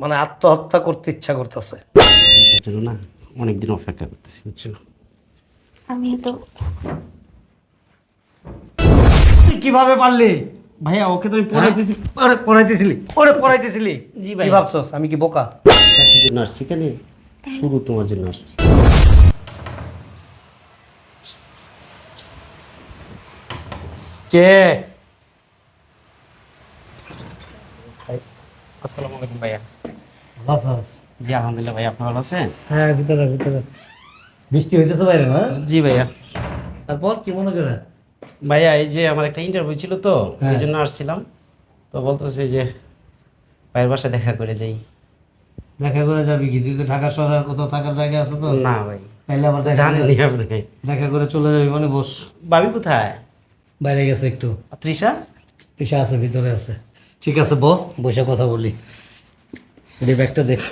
মানে আত্মহত্যা করতে ইচ্ছা করতেছে। জন্য না? অনেকদিন অপেক্ষা করতেছি বুঝছ? আমি তো তুই কীভাবে পারলি? ভাইয়া ওকে তো আমি পড়াইতেছি আরে পড়াইতেছিলি? ওরে পড়াইতেছিলি? জি ভাই। কি ভাবছস? আমি কি বোকা? চাকরির জন্য আসছি কেন? শুধু তোমার জন্য আসছি। কে? আসসালামু আলাইকুম ভাইয়া। জি আলহামদুলিল্লাহ ভাই আপনি ভালো আছেন? হ্যাঁ ভিতরে ভিতরে। বৃষ্টি হইতেছে বাইরে না? জি ভাইয়া। তারপর কি মনে করে? ভাইয়া এই যে আমার একটা ইন্টারভিউ ছিল তো হ্যাঁ। এই জন্য আসছিলাম। তো বলতেছে যে ভাইয়ের বাসায় দেখা করে যাই। দেখা করে যাবি কি? তুই তো ঢাকা শহরে আর কোথাও থাকার জায়গা আছে তো? না ভাই। তাইলে আবার দেখা আপনি। দেখা করে চলে যাবি মানে বস। ভাবি কোথায়? বাইরে গেছে একটু। আর তৃষা আছে ভিতরে আছে। ঠিক আছে ব বসে কথা বলি। দে ব্যাগটা দেখ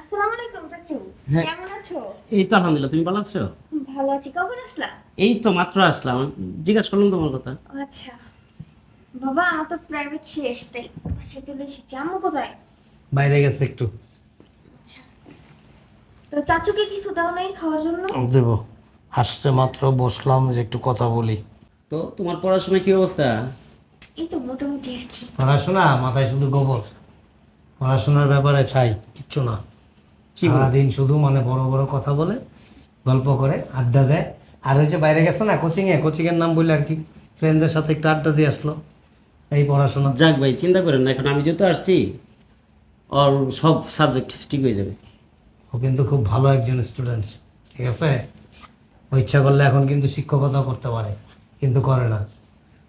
আসসালামু আলাইকুম চাচু। হ্যাঁ। কেমন আছো? এই তো আলহামদুলিল্লাহ তুমি ভালো আছো? ভালো আছি। কখন আসলা? এই তো মাত্র আসলাম। জিজ্ঞাসা করলাম তোমার কথা। আচ্ছা। বাবা আমার তো প্রাইভেট শেষ তাই বাসায় চলে এসেছি। আম্মু কোথায়? বাইরে গেছে একটু। আচ্ছা। তো চাচুকে কিছু দাও নাই খাওয়ার জন্য? দেব। আসছে মাত্র বসলাম যে একটু কথা বলি। তো তোমার পড়াশোনা কি অবস্থা? এই তো মোটামুটি আর কি। পড়াশোনা? মাথায় শুধু গোবর। পড়াশোনার ব্যাপারে চাই কিচ্ছু না? সারাদিন শুধু মানে বড় বড় কথা বলে গল্প করে আড্ডা দেয়। আর ওই যে বাইরে গেছে না কোচিংয়ে? কোচিংয়ের নাম বললে আর কি ফ্রেন্ডদের সাথে একটু আড্ডা দিয়ে আসলো। এই পড়াশোনা। যাক ভাই চিন্তা করেন না এখন আমি যেহেতু আসছি আর সব সাবজেক্ট ঠিক হয়ে যাবে। ও কিন্তু খুব ভালো একজন স্টুডেন্ট ঠিক আছে? ও ইচ্ছা করলে এখন কিন্তু শিক্ষকতাও করতে পারে কিন্তু করে না।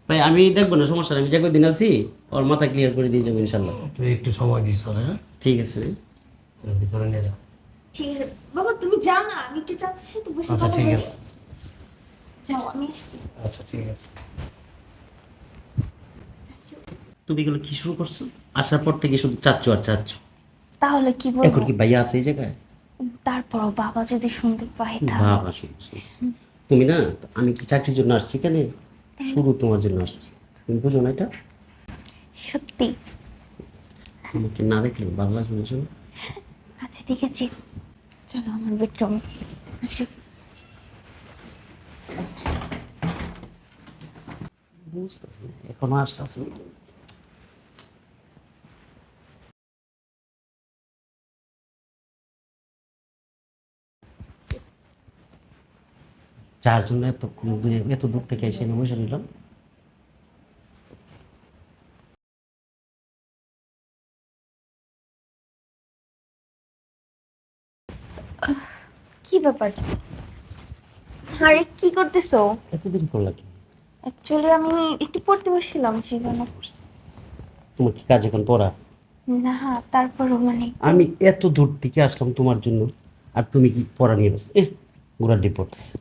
ভাই আমি দেখব না সমস্যা নেই আমি যে দিন আছি ওর মাথা ক্লিয়ার করে দিয়ে যাব ইনশাল্লাহ। তুই একটু সময় দিস হ্যাঁ? ঠিক আছে ভাই। ভিতরে নিয়ে যা। ঠিক আছে। বাবা তুমি যাও না আমি একটু চাচুর সাথে বসে আচ্ছা ঠিক আছে। যাও আমি আসছি। আচ্ছা ঠিক আছে। তুমি এগুলো কি শুরু করছ? আসার পর থেকে শুধু চাচ্ছ আর চাচ্ছ। তাহলে কি এখন কি ভাইয়া আছে এই জায়গায়? তারপরও বাবা যদি শুনতে পায় তাহলে। বাবা শুনছি। তুমি না আমি কি চাকরির জন্য আসছি কেন শুধু তোমার জন্য আসছি তুমি বুঝো না এটা? সত্যি। আমাকে না দেখলে ভালো লাগবে না? আচ্ছা ঠিক আছে। চলো আমার বেডরুম আসি। বুঝতে এখনও আসতেছে যার জন্য এত এত দূর থেকে এসে আমি বসে নিলাম কি ব্যাপার? আরে কি করতেছো? এতদিন করলা কি? অ্যাকচুয়ালি আমি একটু পড়তে বসছিলাম সেজন্য তোমার কি কাজ এখন পড়া? না তারপরও মানে আমি এত দূর থেকে আসলাম তোমার জন্য আর তুমি কি পড়া নিয়ে ব্যস্ত? এ ডিপ পড়তেছে।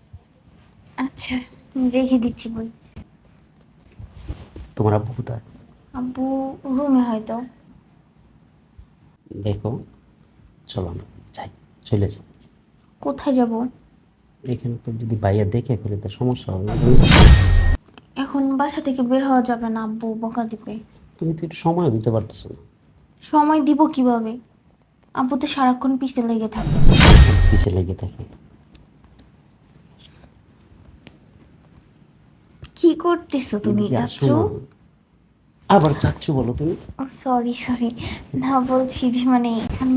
আচ্ছা রেখে দিচ্ছি বই। তোমার আব্বু কোথায়? আব্বু রুমে হয়তো। দেখো চলো আমরা যাই চলে যাই। কোথায় যাব? এখানে তো যদি বাইয়া দেখে ফেলে তার সমস্যা হবে এখন বাসা থেকে বের হওয়া যাবে না আব্বু বকা দিবে। তুমি তো একটু সময় দিতে পারতেছো না। সময় দিব কীভাবে? আব্বু তো সারাক্ষণ পিছে লেগে থাকে। পিছিয়ে লেগে থাকে। কি করতেছো তুমি চাচ্ছু। আবার চাচ্ছু বলো তুমি। ও সরি সরি না বলছি যে মানে এখন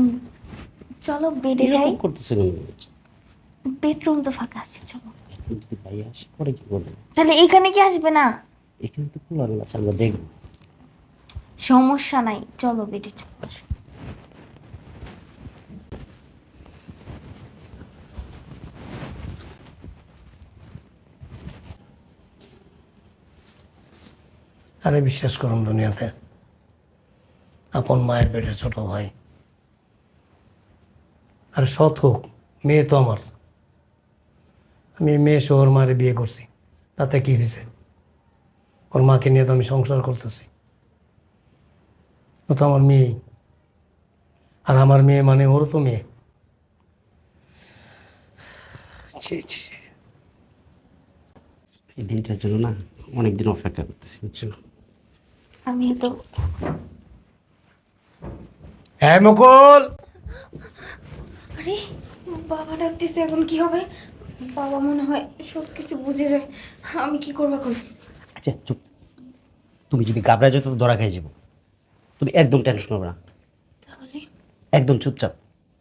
চলো বেডে যাই। করতেছে বেডরুম তো ফাঁকা আছে চলো। যদি বাইরে আসে পরে কি করবে তাহলে এখানে কি আসবে না? এখানে তো খোলা আছে আমরা দেখব। সমস্যা নাই চলো বেডে চলো আরে বিশ্বাস করুন দুনিয়াতে। আপন মায়ের পেটের ছোট ভাই। আর সৎ হোক, মেয়ে তো আমার। আমি মেয়ে শহর মারে বিয়ে করছি, তাতে কি হয়েছে? ওর মাকে নিয়ে তো আমি সংসার করতেছি। ও তো আমার মেয়েই। আর আমার মেয়ে মানে ওরও তো মেয়ে। এই দিনটার জন্য না অনেকদিন অপেক্ষা করতেছি, বুঝছ? আমি তো হ্যাঁ মুকুল! আরে বাবা ডাকতেছে এখন কি হবে? বাবা মনে হয় সব কিছু বুঝে যায়। আমি কি করব এখন? আচ্ছা চুপ। তুমি যদি ঘাবড়ায় যেত তো ধরা খেয়ে যাব। তুমি একদম টেনশন হবে না। তাহলে? একদম চুপচাপ।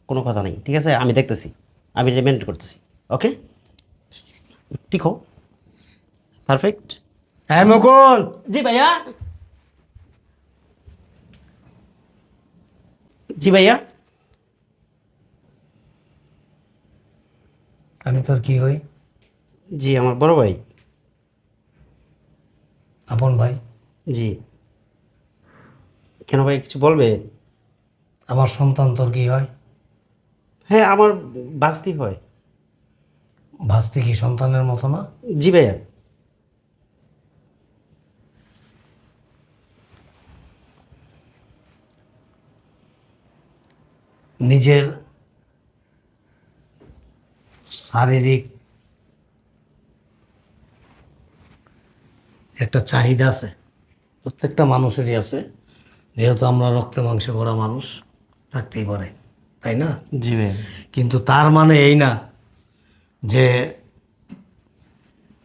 কোনো কথা নেই ঠিক আছে? আমি দেখতেছি। আমি রিমেন্ড করতেছি ওকে ঠিক হো পারফেক্ট হ্যাঁ মুকুল! জি ভাইয়া? জি ভাইয়া। আমি তোর কি হই? জি আমার বড় ভাই। আপন ভাই? জি। কেন ভাই কিছু বলবে? আমার সন্তান তোর কি হয়? হ্যাঁ আমার বাস্তি হয়। ভাস্তি কি সন্তানের মতো না? জি ভাইয়া। নিজের শারীরিক একটা চাহিদা আছে। প্রত্যেকটা মানুষেরই আছে। যেহেতু আমরা রক্তে মাংস করা মানুষ থাকতেই পারে তাই না? জি কিন্তু তার মানে এই না যে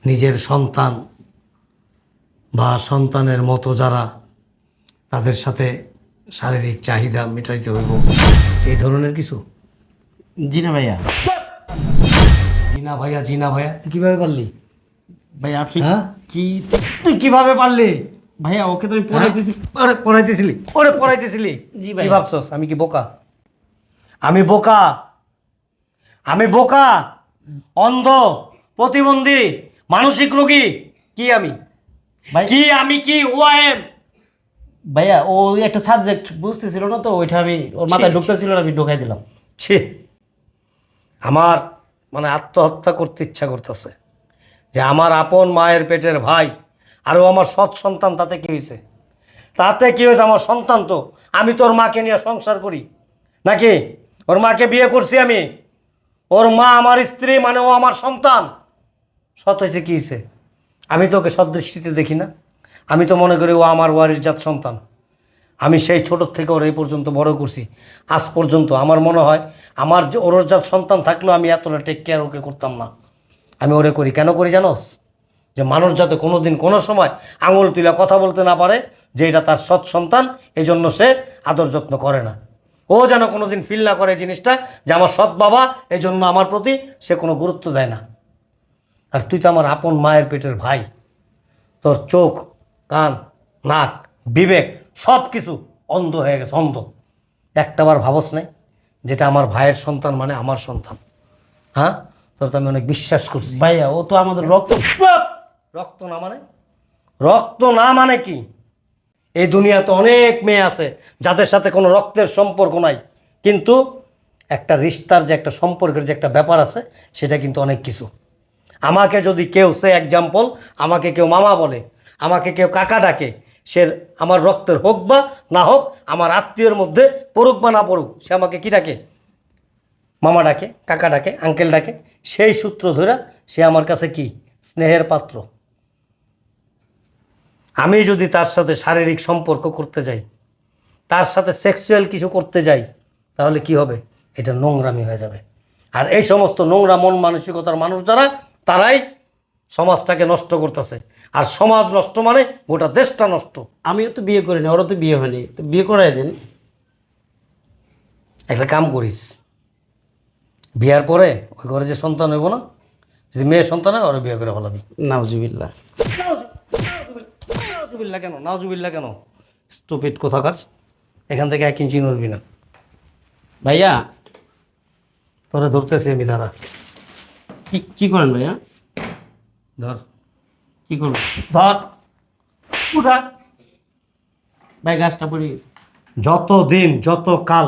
নিজের সন্তান বা সন্তানের মতো যারা তাদের সাথে শারীরিক চাহিদা মেটাইতে হইব। এই ধরনের কিছু? জি না ভাইয়া। জিনা ভাইয়া জিনা ভাইয়া তুই কীভাবে পারলি? ভাইয়া আপনি হ্যাঁ? কি তুই কীভাবে পারলি? ভাইয়া ওকে তো আমি পড়াইতেছি। ওরে পড়াইতেছিলি? ওরে পড়াইতেছিলি? জি কি ভাই। ভাবছস? আমি কি বোকা? আমি বোকা? আমি বোকা? অন্ধ? প্রতিবন্ধী? মানসিক রোগী? কি আমি? ভাই কি আমি কি? ও আই এম ভাইয়া ও একটা সাবজেক্ট বুঝতেছিল না তো ওইটা আমি ওর মাথায় ঢুকতেছিল না আমি ঢুকাই দিলাম। ছি। আমার মানে আত্মহত্যা করতে ইচ্ছা করতেছে। যে আমার আপন মায়ের পেটের ভাই আরও আমার সৎ সন্তান তাতে কি হয়েছে তাতে কি হয়েছে আমার সন্তান তো? আমি তোর মাকে নিয়ে সংসার করি। নাকি? ওর মাকে বিয়ে করছি আমি। ওর মা আমার স্ত্রী মানে ও আমার সন্তান। সৎ হয়েছে কী হয়েছে আমি তো ওকে সদৃষ্টিতে দেখি না। আমি তো মনে করি ও আমার ওয়ারির জাত সন্তান। আমি সেই ছোটোর থেকে ওর এই পর্যন্ত বড় করছি। আজ পর্যন্ত আমার মনে হয় আমার যে ওর জাত সন্তান থাকলেও আমি এতটা টেক কেয়ার ওকে করতাম না। আমি ওরে করি। কেন করি জানোস? যে মানুষ যাতে কোনো দিন কোনো সময় আঙুল তুলে কথা বলতে না পারে যে এটা তার সৎ সন্তান এই জন্য সে আদর যত্ন করে না। ও যেন কোনো দিন ফিল না করে জিনিসটা যে আমার সৎ বাবা এই জন্য আমার প্রতি সে কোনো গুরুত্ব দেয় না। আর তুই তো আমার আপন মায়ের পেটের ভাই। তোর চোখ কান নাক বিবেক সব কিছু অন্ধ হয়ে গেছে অন্ধ। একটাবার ভাবস নাই যেটা আমার ভাইয়ের সন্তান মানে আমার সন্তান। হ্যাঁ? তোর তো আমি অনেক বিশ্বাস করছি। ভাইয়া ও তো আমাদের রক্ত রক্ত না মানে? রক্ত না মানে কি? এই দুনিয়াতে অনেক মেয়ে আছে যাদের সাথে কোনো রক্তের সম্পর্ক নাই। কিন্তু একটা রিস্তার যে একটা সম্পর্কের যে একটা ব্যাপার আছে সেটা কিন্তু অনেক কিছু। আমাকে যদি কেউ সে এক্সাম্পল আমাকে কেউ মামা বলে আমাকে কেউ কাকা ডাকে, সে আমার রক্তের হোক বা না হোক, আমার আত্মীয়ের মধ্যে পড়ুক বা না পড়ুক, সে আমাকে কি ডাকে? মামা ডাকে, কাকা ডাকে, আঙ্কেল ডাকে। সেই সূত্র ধরে সে আমার কাছে কি? স্নেহের পাত্র। আমি যদি তার সাথে শারীরিক সম্পর্ক করতে যাই, তার সাথে সেক্সুয়াল কিছু করতে যাই, তাহলে কি হবে? এটা নোংরামি হয়ে যাবে। আর এই সমস্ত নোংরা মন মানসিকতার মানুষ যারা, তারাই সমাজটাকে নষ্ট করতেছে। আর সমাজ নষ্ট মানে গোটা দেশটা নষ্ট। আমিও তো বিয়ে করিনি ওরও তো বিয়ে হয়নি। তো বিয়ে করাই দেন। একটা কাম করিস। বিয়ার পরে ওই ঘরে যে সন্তান হইব না যদি মেয়ে সন্তান হয় ওরা বিয়ে করে ফেলাবি। নাওজুবিল্লা কেন? নাওজুবিল্লা কেন? স্টুপিড কোথা কাজ এখান থেকে এক ইঞ্চি নড়বি না। ভাইয়া। তোরা ধরতেছি আমি কি কি করেন ভাইয়া? ধর। কি করব? ধর, উঠা। ভাই, গাছটা পড়ে গেছে। যত দিন যত কাল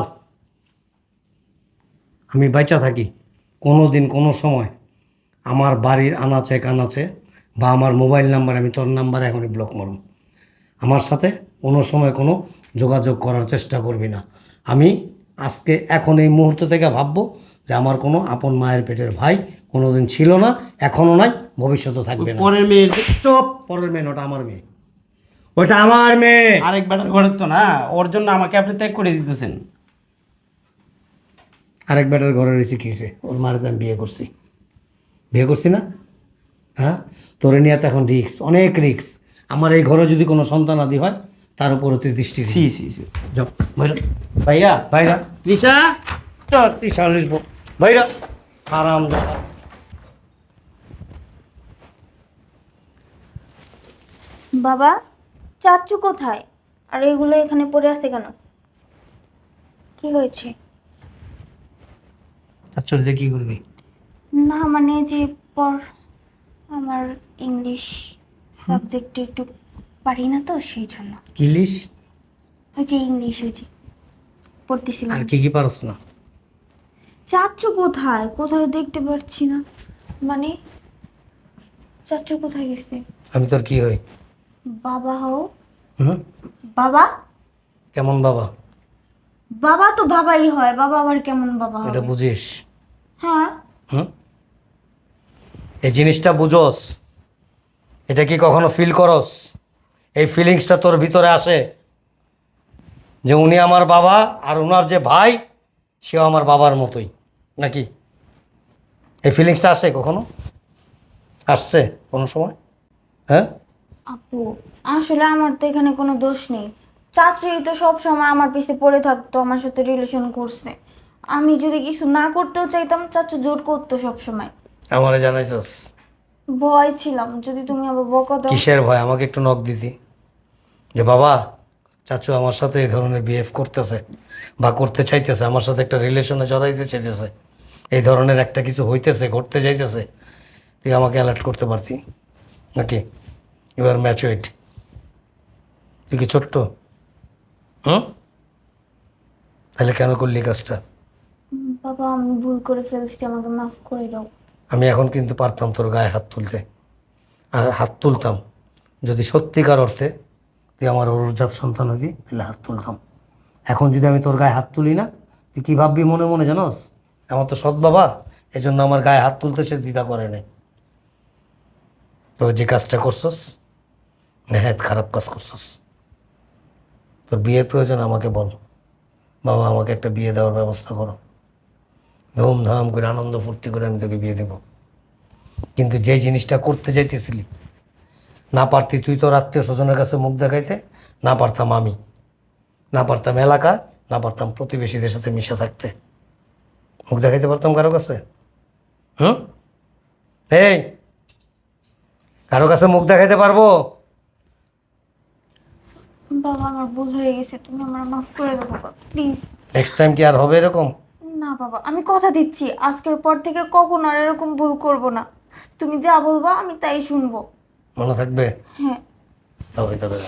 আমি বাইচা থাকি কোনো দিন কোনো সময় আমার বাড়ির আনাচে কানাচে বা আমার মোবাইল নাম্বার আমি তোর নাম্বার এখনই ব্লক মারব। আমার সাথে কোনো সময় কোনো যোগাযোগ করার চেষ্টা করবি না। আমি আজকে, এখন এই মুহূর্ত থেকে ভাববো যে আমার কোনো আপন মায়ের পেটের ভাই কোনো দিন ছিল না এখনও নাই ভবিষ্যতে থাকবে না। পরের মেয়ের চুপ পরের মেয়ে ওটা আমার মেয়ে। ওটা আমার মেয়ে। আরেক বেটার ঘরের তো না ওর জন্য আমাকে আপনি ত্যাগ করে দিতেছেন। আরেক বেটার ঘরে রয়েছে কি হয়েছে ওর মারে আমি বিয়ে করছি। বিয়ে করছি না? হ্যাঁ? তোরে নিয়ে তো এখন রিক্স অনেক রিক্স আমার এই ঘরে যদি কোনো সন্তান আদি হয় তার উপরে তুই দৃষ্টি। সি সি সি ভাইয়া ভাইরা। তৃষা! চল তুই বাইরা আরাম বাবা চাচু কোথায়? আর এগুলো এখানে পড়ে আছে কেন? কি হয়েছে? তার চলতে কি করবি? না মানে যে পর আমার ইংলিশ সাবজেক্টে একটু পারি না তো সেই জন্য। ইংলিশ ওই যে ইংলিশ ওই যে পড়তেছিলাম। আর কি কি পারস না? চাচু কোথায়? কোথায় দেখতে পাচ্ছি না। মানে চাচু কোথায় গেছে? আমি তোর কি হই? বাবা হও। হুম? বাবা? কেমন বাবা? বাবা তো বাবাই হয়। বাবা আবার কেমন বাবা এটা হবে? বুঝিস? হ্যাঁ। হুম? এই জিনিসটা বুঝোস। এটা কি কখনো ফিল করস? এই ফিলিংসটা তোর ভিতরে আসে। যে উনি আমার বাবা আর ওনার যে ভাই সেও আমার বাবার মতোই। নাকি? এই ফিলিংসটা আসে কখনো? আসছে কোনো সময়? হ্যাঁ? আপু আসলে আমার তো এখানে কোনো দোষ নেই। চাচুই তো সব সময় আমার পিছে পড়ে থাকতো আমার সাথে রিলেশন করছে। আমি যদি কিছু না করতেও চাইতাম চাচু জোর করতো সব সময় আমারে জানাইছস? ভয় ছিলাম যদি তুমি আবার বকা দাও। কিসের ভয়? আমাকে একটু নখ দিতি। যে বাবা চাচু আমার সাথে এই ধরনের বিহেভ করতেছে বা করতে চাইতেছে আমার সাথে একটা রিলেশনে জড়াইতে চাইতেছে। এই ধরনের একটা কিছু হইতেছে ঘটতে যাইতেছে তুই আমাকে অ্যালার্ট করতে পারতি। নাকি? এবার ম্যাচুইট তুই কি ছোট্ট? হুম? তাহলে কেন করলি কাজটা? বাবা আমি ভুল করে ফেলছি আমাকে মাফ করে দাও। আমি এখন কিন্তু পারতাম তোর গায়ে হাত তুলতে। আর হাত তুলতাম। যদি সত্যিকার অর্থে তুই আমার অরুজাত সন্তান হতি তাহলে হাত তুলতাম। এখন যদি আমি তোর গায়ে হাত তুলি না তুই কী ভাববি মনে মনে জানোস? আমার তো সৎ বাবা এই জন্য আমার গায়ে হাত তুলতে সে দ্বিধা করে নাই। তবে যে কাজটা করছস, নেহায়ত খারাপ কাজ করছস। তোর বিয়ের প্রয়োজন আমাকে বল। বাবা, আমাকে একটা বিয়ে দেওয়ার ব্যবস্থা করো। ধুমধাম করে, আনন্দ ফুর্তি করে আমি তোকে বিয়ে দেব। কিন্তু যে জিনিসটা করতে যাইতেছিলি, না পারতি তুই তোর আত্মীয় স্বজনের কাছে মুখ দেখাইতে, না পারতাম আমি। না পারতাম এলাকা, না পারতাম প্রতিবেশীদের সাথে মিশে থাকতে। মুখ দেখাইতে পারতাম কারও কাছে? হুম? এই কারও কাছে মুখ দেখাইতে পারব? বাবা আমার ভুল হয়ে গেছে তুমি আমার মাফ করে বাবা প্লিজ নেক্সট টাইম কি আর হবে এরকম? না বাবা আমি কথা দিচ্ছি আজকের পর থেকে কখনো আর এরকম ভুল করব না। তুমি যা বলবা আমি তাই শুনব। মনে থাকবে? হ্যাঁ। তবে